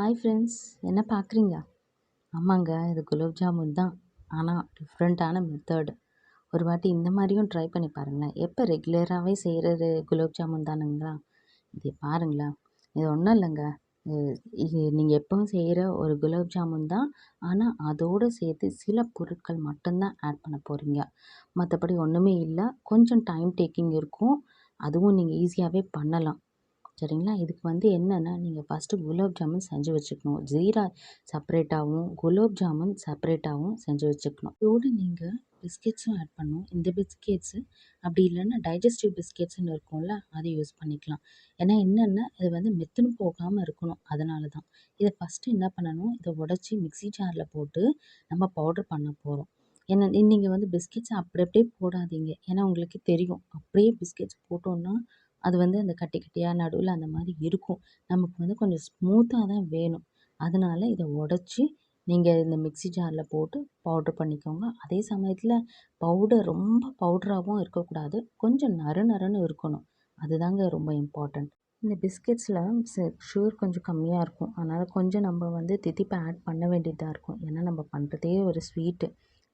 Hi friends என்ன பார்க்குறீங்க? ஆமாங்க இது குலோப் ஜாமுன் தான். ஆனால் டிஃப்ரெண்ட்டான மெத்தட் ஒரு வாட்டி இந்த மாதிரியும் ட்ரை பண்ணி பாருங்களேன். எப்போ ரெகுலராகவே செய்கிறது குலோப் ஜாமுன் தானுங்களா? இது பாருங்களேன். இது ஒன்றும் இல்லைங்க. இது நீங்கள் எப்பவும் செய்கிற ஒரு குலோப் ஜாமுன் தான். ஆனால் அதோடு சேர்த்து சில பொருட்கள் மட்டும்தான் ஆட் பண்ண போகிறீங்க மற்றபடி ஒன்றுமே இல்லை. கொஞ்சம் டைம் டேக்கிங் இருக்கும். அதுவும் நீங்கள் ஈஸியாகவே பண்ணலாம். சரிங்களா? இதுக்கு வந்து என்னென்னா நீங்கள் ஃபஸ்ட்டு குலோப் ஜாமுன் செஞ்சு வச்சுக்கணும். ஜீரா செப்பரேட்டாகவும் குலோப் ஜாமுன் செப்பரேட்டாகவும் செஞ்சு வச்சுக்கணும். இதோடு நீங்கள் பிஸ்கெட்ஸும் ஆட் பண்ணணும். இந்த பிஸ்கெட்ஸு அப்படி இல்லைன்னா டைஜஸ்டிவ் பிஸ்கெட்ஸ்னு இருக்கும்ல அதை யூஸ் பண்ணிக்கலாம். ஏன்னா என்னென்னா இது வந்து மெத்துன்னு போகாமல் இருக்கணும். அதனால தான் இதை ஃபஸ்ட்டு என்ன பண்ணணும்? இதை உடச்சி மிக்ஸி ஜாரில் போட்டு நம்ம பவுடர் பண்ண போகிறோம் ஏன்னா நீங்கள் வந்து பிஸ்கெட்ஸை அப்படி அப்படியே போடாதீங்க. ஏன்னா உங்களுக்கு தெரியும். அப்படியே பிஸ்கெட்ஸ் போட்டோன்னா அது வந்து அந்த கட்டி கட்டியாக நடுவில் அந்த மாதிரி இருக்கும். நமக்கு வந்து கொஞ்சம் ஸ்மூத்தாக தான் வேணும். அதனால இதை உடச்சி நீங்கள் இந்த மிக்ஸி ஜாரில் போட்டு பவுட்ரு பண்ணிக்கோங்க. அதே சமயத்தில் பவுடர் ரொம்ப பவுட்ராகவும் இருக்கக்கூடாது. கொஞ்சம் நறு நறுன்னு இருக்கணும். அதுதாங்க ரொம்ப இம்பார்ட்டண்ட் இந்த பிஸ்கெட்ஸில் ஷுகர் கொஞ்சம் கம்மியாக இருக்கும். அதனால் கொஞ்சம் நம்ம வந்து தித்திப்பை ஆட் பண்ண வேண்டியதாக இருக்கும். ஏன்னா நம்ம பண்ணுறதே ஒரு ஸ்வீட்டு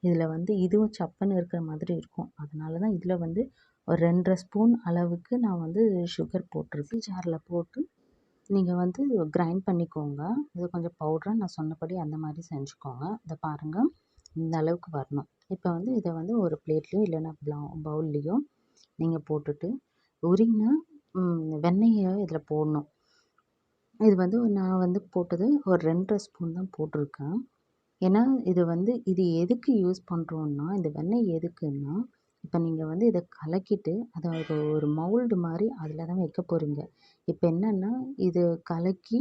இதில் வந்து இதுவும் சப்புன்னு இருக்கிற மாதிரி இருக்கும். அதனால தான் இதில் வந்து ஒரு ரெண்டரை ஸ்பூன் அளவுக்கு நான் வந்து சுகர் போட்டிருக்கேன். ஜாரில் போட்டு நீங்கள் வந்து கிரைண்ட் பண்ணிக்கோங்க. இது கொஞ்சம் பவுடராக நான் சொன்னபடி அந்த மாதிரி செஞ்சுக்கோங்க. இதை பாருங்கள் இந்த அளவுக்கு வரணும். இப்போ வந்து இதை வந்து ஒரு பிளேட்லேயோ இல்லைன்னா பவுல்லையோ நீங்கள் போட்டுட்டு உருகின வெண்ணெயை இதில் போடணும். இது வந்து நான் வந்து போட்டது ஒரு ரெண்டரை ஸ்பூன் தான் போட்டிருக்கேன். ஏன்னா இது வந்து இது எதுக்கு யூஸ் பண்ணுறோன்னா இந்த வெண்ணெய் எதுக்குன்னா இப்போ நீங்கள் வந்து இதை கலக்கிட்டு அதை ஒரு ஒரு மவுல்டு மாதிரி அதில் தான் வைக்க போகிறீங்க இப்போ என்னென்னா இது கலக்கி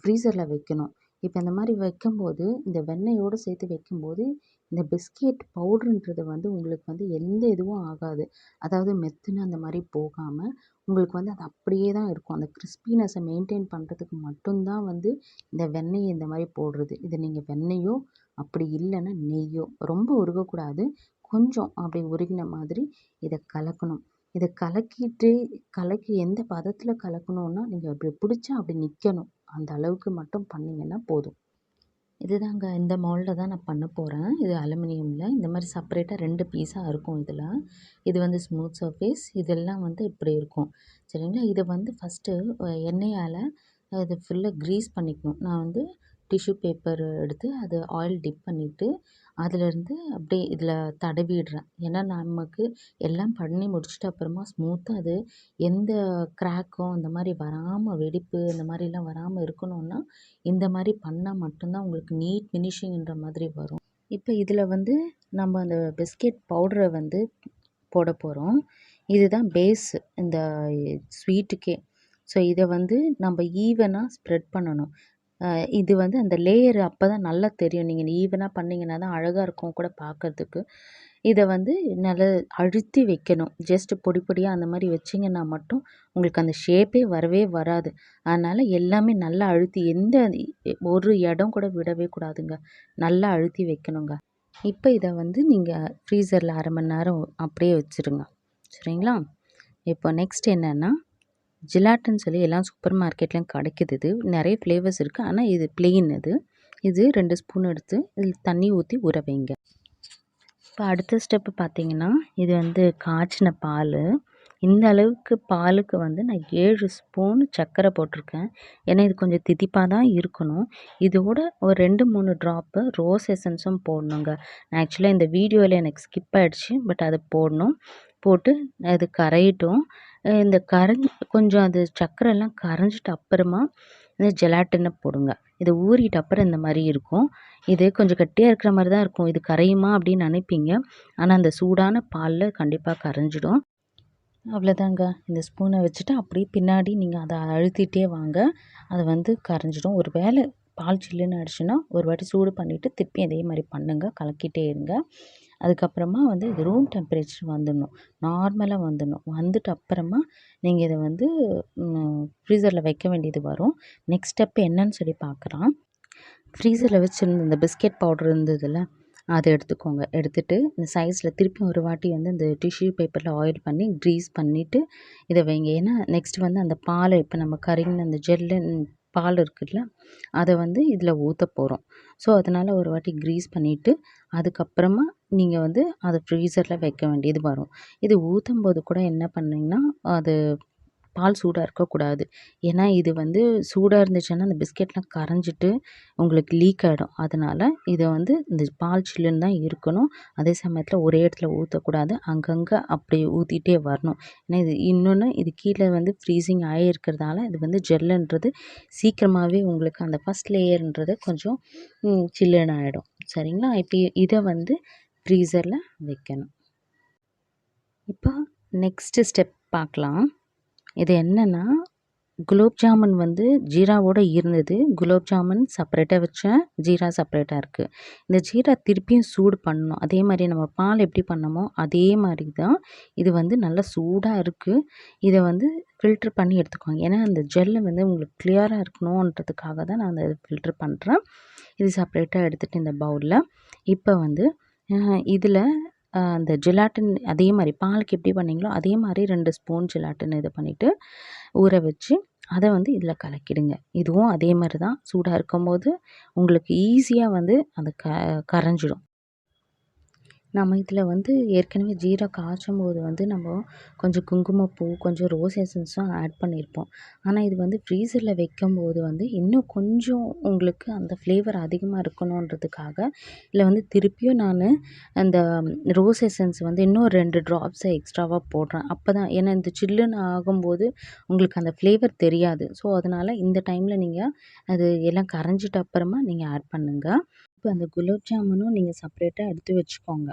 ஃப்ரீசரில் வைக்கணும். இப்போ இந்த மாதிரி வைக்கும் போது இந்த வெண்ணெயோடு சேர்த்து வைக்கும்போது இந்த பிஸ்கெட் பவுட்ருன்றது வந்து உங்களுக்கு வந்து எந்த இதுவும் ஆகாது. அதாவது மெத்துன்னு அந்த மாதிரி போகாமல் உங்களுக்கு வந்து அது அப்படியே தான் இருக்கும். அந்த கிறிஸ்பினஸை மெயின்டைன் பண்ணுறதுக்கு மட்டும்தான் வந்து இந்த வெண்ணெயை இந்த மாதிரி போடுறது. இது நீங்கள் வெண்ணெயோ அப்படி இல்லைன்னா நெய்யோ ரொம்ப உருகக்கூடாது. கொஞ்சம் அப்படி உருகின மாதிரி இதை கலக்கணும். இதை கலக்கிட்டு கலக்கி எந்த பதத்தில் கலக்கணுன்னா நீங்கள் அப்படி பிடிச்சா அப்படி நிற்கணும் அந்த அளவுக்கு மட்டும் பண்ணிங்கன்னா போதும். இதுதாங்க இந்த மோல்டில் தான் நான் பண்ண போகிறேன் இது அலுமினியமில். இந்த மாதிரி செப்பரேட்டாக ரெண்டு பீஸாக இருக்கும் இதில். இது வந்து ஸ்மூத் சர்ஃபேஸ் இதெல்லாம் வந்து இப்படி இருக்கும். சரிங்களா? இதை வந்து ஃபஸ்ட்டு எண்ணெயால் இது ஃபுல்லாக க்ரீஸ் பண்ணிக்கணும். நான் வந்து டிஷ்யூ பேப்பர் எடுத்து அதை ஆயில் டிப் பண்ணிவிட்டு அதிலேருந்து அப்படியே இதில் தடவிடுறேன். ஏன்னா நமக்கு எல்லாம் பண்ணி முடிச்சுட்டு அப்புறமா ஸ்மூத்தாக அது எந்த கிராக்கும் அந்த மாதிரி வராமல் வெடிப்பு இந்த மாதிரிலாம் வராமல் இருக்கணும்னா இந்த மாதிரி பண்ணால் மட்டும்தான் உங்களுக்கு நீட் ஃபினிஷிங்கிற மாதிரி வரும். இப்போ இதில் வந்து நம்ம அந்த பிஸ்கெட் பவுடரை வந்து போட போகிறோம் இதுதான் பேஸ் இந்த ஸ்வீட்டுக்கே ஸோ இதை வந்து நம்ம ஈவனாக ஸ்ப்ரெட் பண்ணணும். இது வந்து அந்த லேயர் அப்போ தான் நல்லா தெரியும். நீங்கள் ஈவனாக பண்ணிங்கன்னா தான் அழகாக இருக்கும் கூட பார்க்கறதுக்கு இதை வந்து நல்லா அழுத்தி வைக்கணும். ஜஸ்ட்டு பொடி பொடியாக அந்த மாதிரி வச்சிங்கன்னா மட்டும் உங்களுக்கு அந்த ஷேப்பே வரவே வராது. அதனால் எல்லாமே நல்லா அழுத்தி எந்த ஒரு இடம் கூட விடவே கூடாதுங்க. நல்லா அழுத்தி வைக்கணுங்க. இப்போ இதை வந்து நீங்கள் ஃப்ரீசரில் அரை மணி நேரம் அப்படியே வச்சுருங்க. சரிங்களா? இப்போ நெக்ஸ்ட் என்னென்னா ஜிலாட்டுன்னு சொல்லி எல்லாம் சூப்பர் மார்க்கெட்லேயும் கிடைக்கிது இது. நிறைய ஃப்ளேவர்ஸ் இருக்குது ஆனால் இது பிளெயின் இது. இது ரெண்டு ஸ்பூன் எடுத்து இதில் தண்ணி ஊற்றி ஊற வைங்க. இப்போ அடுத்த ஸ்டெப்பு பார்த்தீங்கன்னா இது வந்து காய்ச்சின பால். இந்த அளவுக்கு பாலுக்கு வந்து நான் ஏழு ஸ்பூன் சர்க்கரை போட்டிருக்கேன். ஏன்னா இது கொஞ்சம் திதிப்பாக தான் இருக்கணும். இதோட ஒரு ரெண்டு மூணு ட்ராப்பு ரோஸ் எசன்ஸும் போடணுங்க. ஆக்சுவலாக இந்த வீடியோவில் எனக்கு ஸ்கிப் ஆகிடுச்சு பட் அது போடணும். போட்டு அது கரையட்டும். இந்த கரைஞ்சி கொஞ்சம் அது சர்க்கரைலாம் கரைஞ்சிட்டு அப்புறமா இந்த ஜெலாட்டினை போடுங்க. இது ஊறிட்ட அப்புறம் இந்த மாதிரி இருக்கும். இது கொஞ்சம் கட்டியாக இருக்கிற மாதிரி தான் இருக்கும். இது கரையுமா அப்படின்னு நினைப்பீங்க. ஆனால் அந்த சூடான பாலில் கண்டிப்பாக கரைஞ்சிடும். அவ்வளோதாங்க இந்த ஸ்பூனை வச்சுட்டு அப்படியே பின்னாடி நீங்கள் அதை அழுத்திட்டே வாங்க. அது வந்து கரைஞ்சிடும். ஒரு வேளை பால் சில்லுன்னு ஆயிடுச்சுன்னா ஒரு வாட்டி சூடு பண்ணிவிட்டு திருப்பி அதே மாதிரி பண்ணுங்கள் கலக்கிட்டே இருங்க. அதுக்கப்புறமா வந்து இது ரூம் டெம்பரேச்சர் வந்துடணும். நார்மலாக வந்துடணும். வந்துட்டு அப்புறமா நீங்கள் இதை வந்து ஃப்ரீசரில் வைக்க வேண்டியது வரும். நெக்ஸ்ட் ஸ்டெப் என்னன்னு சொல்லி பார்க்குறான் ஃப்ரீசரில் வச்சுருந்த இந்த பிஸ்கெட் பவுடர் இருந்ததில்ல அதை எடுத்துக்கோங்க. எடுத்துகிட்டு இந்த சைஸில் திருப்பி ஒரு வாட்டி வந்து இந்த டிஷ்யூ பேப்பரில் ஆயில் பண்ணி க்ரீஸ் பண்ணிவிட்டு இதை வைங்க. ஏன்னா நெக்ஸ்ட் வந்து அந்த பாலை இப்போ நம்ம கறிங்கின அந்த ஜெல்லு பால் இருக்குதுல்ல அதை வந்து இதில் ஊற்ற போகிறோம் ஸோ அதனால் ஒரு வாட்டி க்ரீஸ் பண்ணிவிட்டு அதுக்கப்புறமா நீங்கள் வந்து அதை ஃப்ரீசரில் வைக்க வேண்டியது வரும். இது ஊற்றும் போது கூட என்ன பண்ணிங்கன்னா அது பால் சூடாக இருக்கக்கூடாது. ஏன்னா இது வந்து சூடாக இருந்துச்சுன்னா அந்த பிஸ்கெட்லாம் கரைஞ்சிட்டு உங்களுக்கு லீக் ஆகிடும் அதனால் இதை வந்து இந்த பால் சில்லுன்னு தான் இருக்கணும். அதே சமயத்தில் ஒரே இடத்துல ஊற்றக்கூடாது அங்கங்கே அப்படி ஊற்றிட்டே வரணும். ஏன்னா இது இன்னொன்று இது கீழே வந்து ஃப்ரீசிங் ஆகிருக்கிறதால இது வந்து ஜெல்லுன்றது சீக்கிரமாகவே உங்களுக்கு அந்த ஃபஸ்ட் லேயர்ன்றது கொஞ்சம் சில்லுன்னு ஆகிடும் சரிங்களா? இப்போ இதை வந்து ஃப்ரீசரில் வைக்கணும். இப்போ நெக்ஸ்ட்டு ஸ்டெப் பார்க்கலாம். இது என்னென்னா குலோப் ஜாமுன் வந்து ஜீராவோட இருந்தது. குலோப் ஜாமுன் செப்பரேட்டாக வச்சேன் ஜீரா செப்பரேட்டாக இருக்குது இந்த ஜீரா திருப்பியும் சூடு பண்ணணும். அதே மாதிரி நம்ம பால் எப்படி பண்ணமோ அதே மாதிரி தான் இது வந்து நல்லா சூடாக இருக்குது இதை வந்து ஃபில்ட்ரு பண்ணி எடுத்துக்கோங்க. ஏன்னா அந்த ஜெல்லு வந்து உங்களுக்கு கிளியராக இருக்கணுன்றதுக்காக தான் நான் அந்த ஃபில்ட்ரு பண்ணுறேன் இது செப்பரேட்டாக எடுத்துகிட்டு இந்த பவுலில் இப்போ வந்து இதில் அந்த ஜெலாட்டின் அதே மாதிரி பாலுக்கு எப்படி பண்ணீங்களோ அதே மாதிரி ரெண்டு ஸ்பூன் ஜெலாட்டின் இது பண்ணிவிட்டு ஊற வச்சு அதை வந்து இதில் கலக்கிடுங்க. இதுவும் அதே மாதிரி தான். சூடாக இருக்கும்போது உங்களுக்கு ஈஸியாக வந்து அது க கரைஞ்சிடும். நம்ம இதில் வந்து ஏற்கனவே ஜீரா காய்ச்சும் போது வந்து நம்ம கொஞ்சம் குங்குமப்பூ கொஞ்சம் ரோஸ் எசன்ஸும் ஆட் பண்ணியிருப்போம் ஆனால் இது வந்து ஃப்ரீசரில் வைக்கும்போது வந்து இன்னும் கொஞ்சம் உங்களுக்கு அந்த ஃப்ளேவர் அதிகமாக இருக்கணுன்றதுக்காக இதில் வந்து திருப்பியும் நான் அந்த ரோஸ் எசன்ஸ் வந்து இன்னும் ரெண்டு ட்ராப்ஸை எக்ஸ்ட்ராவாக போடுறேன். அப்போ தான் ஏன்னா இந்த சில்லுன்னு ஆகும்போது உங்களுக்கு அந்த ஃப்ளேவர் தெரியாது. ஸோ அதனால் இந்த டைமில் நீங்கள் அது எல்லாம் கரைஞ்சிட்ட அப்புறமா நீங்கள் ஆட் பண்ணுங்கள் இப்போ அந்த குலோப் ஜாமுனும் நீங்கள் செப்பரேட்டாக எடுத்து வச்சுக்கோங்க.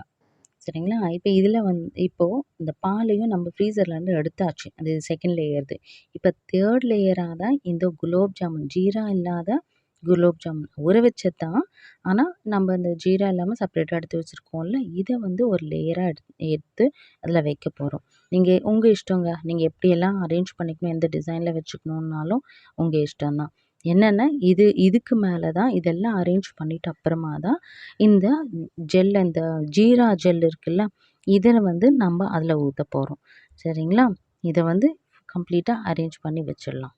சரிங்களா? இப்போ இதில் வந்து இப்போது இந்த பாலையும் நம்ம ஃப்ரீசர்லேருந்து எடுத்தாச்சு. அது செகண்ட் லேயர்து இப்போ தேர்ட் லேயராக தான் இந்த குலோப் ஜாமுன். ஜீரா இல்லாத குலோப் ஜாமுன். ஊற வச்சது தான் ஆனால் நம்ம அந்த ஜீரா இல்லாமல் செப்பரேட்டாக எடுத்து வச்சுருக்கோம்ல இதை வந்து ஒரு லேயராக எடு எடுத்து அதில் வைக்க போகிறோம் நீங்கள் உங்கள் இஷ்டங்க. நீங்கள் எப்படியெல்லாம் அரேஞ்ச் பண்ணிக்கணும் எந்த டிசைனில் வச்சுக்கணுன்னாலும் உங்கள் இஷ்டம் தான் என்னென்னா? இது இதுக்கு மேலே தான் இதெல்லாம் அரேஞ்ச் பண்ணிவிட்டு அப்புறமா தான் இந்த ஜெல் இந்த ஜீரா ஜெல் இருக்குல்ல இதில் வந்து நம்ம அதில் ஊற்ற போகிறோம் சரிங்களா? இதை வந்து கம்ப்ளீட்டாக அரேஞ்ச் பண்ணி வச்சிடலாம்.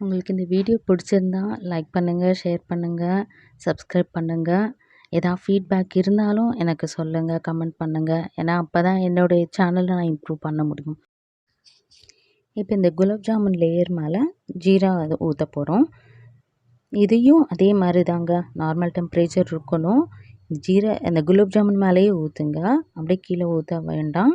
உங்களுக்கு இந்த வீடியோ பிடிச்சிருந்தா லைக் பண்ணுங்கள் ஷேர் பண்ணுங்கள் சப்ஸ்கிரைப் பண்ணுங்கள் எதாவது ஃபீட்பேக் இருந்தாலும் எனக்கு சொல்லுங்கள் கமெண்ட் பண்ணுங்கள் ஏன்னா அப்போ தான் என்னுடைய சேனலை நான் இம்ப்ரூவ் பண்ண முடியும். இப்போ இந்த குலாப் ஜாமுன் லேயர் மேலே ஜீரா அது ஊற்ற போகிறோம் இதையும் அதே மாதிரி தாங்க நார்மல் டெம்ப்ரேச்சர் இருக்கணும். ஜீரா அந்த குலாப் ஜாமுன் மேலேயே ஊற்றுங்க அப்படியே கீழே ஊற்ற வேண்டாம்.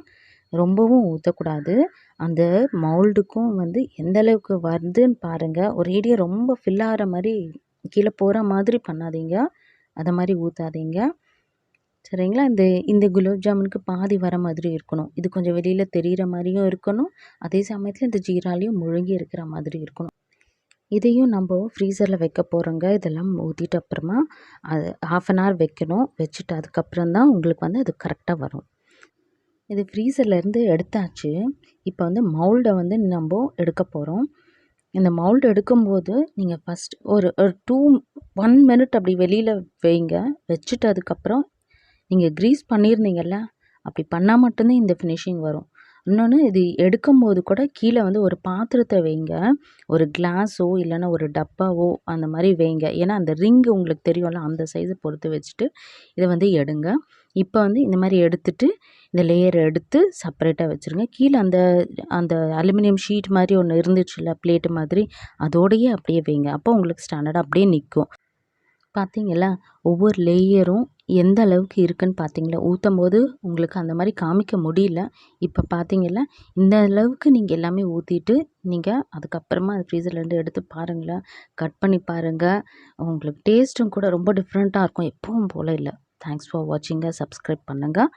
ரொம்பவும் ஊற்றக்கூடாது அந்த மவுல்டுக்கும் வந்து எந்த அளவுக்கு வருதுன்னு பாருங்கள் ஒரேடியாக ரொம்ப ஃபில் ஆகிற மாதிரி கீழே போகிற மாதிரி பண்ணாதீங்க. அதை மாதிரி ஊற்றாதீங்க சரிங்களா? இந்த இந்த குலோப் ஜாமுனுக்கு பாதி வர மாதிரி இருக்கணும். இது கொஞ்சம் வெளியில் தெரிகிற மாதிரியும் இருக்கணும். அதே சமயத்தில் இந்த ஜீராலையும் முழுங்கி இருக்கிற மாதிரி இருக்கணும். இதையும் நம்ம ஃப்ரீசரில் வைக்க போகிறோங்க இதெல்லாம் ஊற்றிட்டு அப்புறமா அது ஹாஃப் அன் ஹவர் வைக்கணும். வச்சுட்டு அதுக்கப்புறம் தான் உங்களுக்கு வந்து அது கரெக்டாக வரும். இது ஃப்ரீசர்லேருந்து எடுத்தாச்சு. இப்போ வந்து மவுல்டை வந்து நம்ம எடுக்க போகிறோம் இந்த மவுல்டு எடுக்கும்போது நீங்கள் ஃபஸ்ட் ஒரு ஒரு டூ ஒன் மினிட் அப்படி வெளியில் வைங்க. வச்சுட்டு அதுக்கப்புறம் நீங்கள் க்ரீஸ் பண்ணியிருந்தீங்கல்ல அப்படி பண்ணால் மட்டும்தான் இந்த ஃபினிஷிங் வரும். இன்னொன்று இது எடுக்கும்போது கூட கீழே வந்து ஒரு பாத்திரத்தை வைங்க. ஒரு கிளாஸோ இல்லைன்னா ஒரு டப்பாவோ அந்த மாதிரி வைங்க. ஏன்னா அந்த ரிங்கு உங்களுக்கு தெரியும்ல அந்த சைஸை பொறுத்து வச்சுட்டு இதை வந்து எடுங்க. இப்போ வந்து இந்த மாதிரி எடுத்துட்டு இந்த லேயர் எடுத்து செப்பரேட்டாக வச்சுருங்க. கீழே அந்த அந்த அலுமினியம் ஷீட் மாதிரி ஒன்று இருந்துச்சுல்ல பிளேட்டு மாதிரி அதோடையே அப்படியே வைங்க. அப்போ உங்களுக்கு ஸ்டாண்டர்டாக அப்படியே நிற்கும் பார்த்தீங்களா ஒவ்வொரு லேயரும் எந்த அளவுக்கு இருக்குன்னு பார்த்தீங்களா? ஊற்றும் போது உங்களுக்கு அந்த மாதிரி காமிக்க முடியல. இப்போ பார்த்தீங்களா இந்த அளவுக்கு நீங்கள் எல்லாமே ஊற்றிட்டு நீங்கள் அதுக்கப்புறமா அது ஃப்ரீசர்லேருந்து எடுத்து பாருங்களேன். கட் பண்ணி பாருங்கள் உங்களுக்கு டேஸ்ட்டும் கூட ரொம்ப டிஃப்ரெண்ட்டாக இருக்கும். எப்பவும் போல் இல்லை. தேங்க்ஸ் ஃபார் வாட்சிங்க சப்ஸ்கிரைப் பண்ணுங்கள்